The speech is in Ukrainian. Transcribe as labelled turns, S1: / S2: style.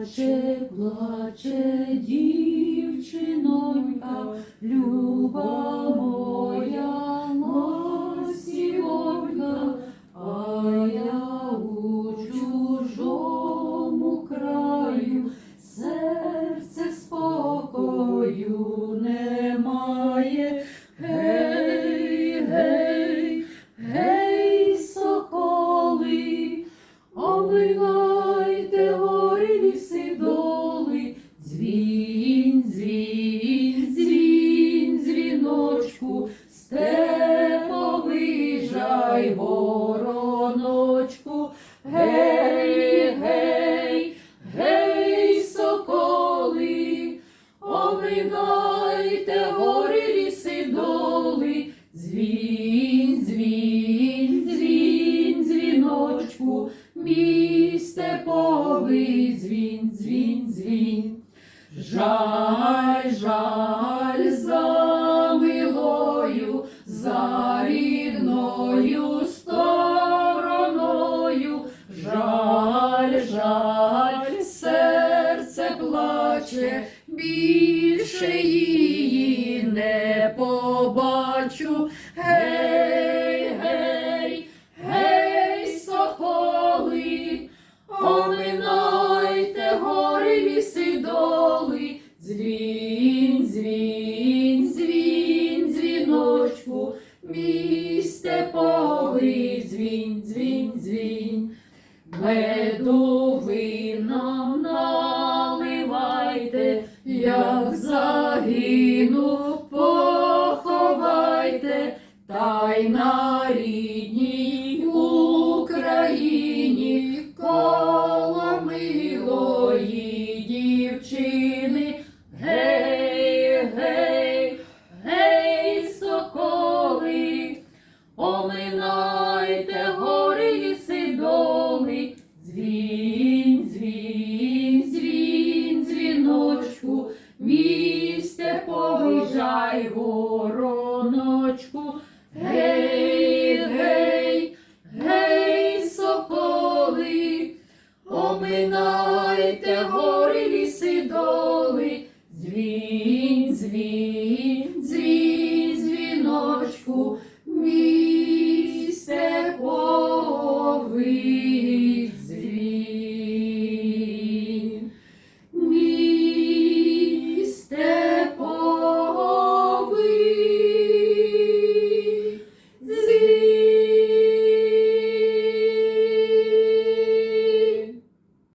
S1: Плаче, плаче дівчинонька, люба оминайте гори ліси доли, дзвінь, дзвінь, дзвінь, дзвіночку, мій степовий дзвінь, дзвінь, дзвін. Жаль, плаче, більше її не побачу. Гей, гей, гей, соколи, оминайте гори ліси доли, дзвін, дзвін, дзвін, дзвіночку, мій степовий дзвін, дзвін, дзвін. Меду ви нам наливайте, загину, поховайте, та bairro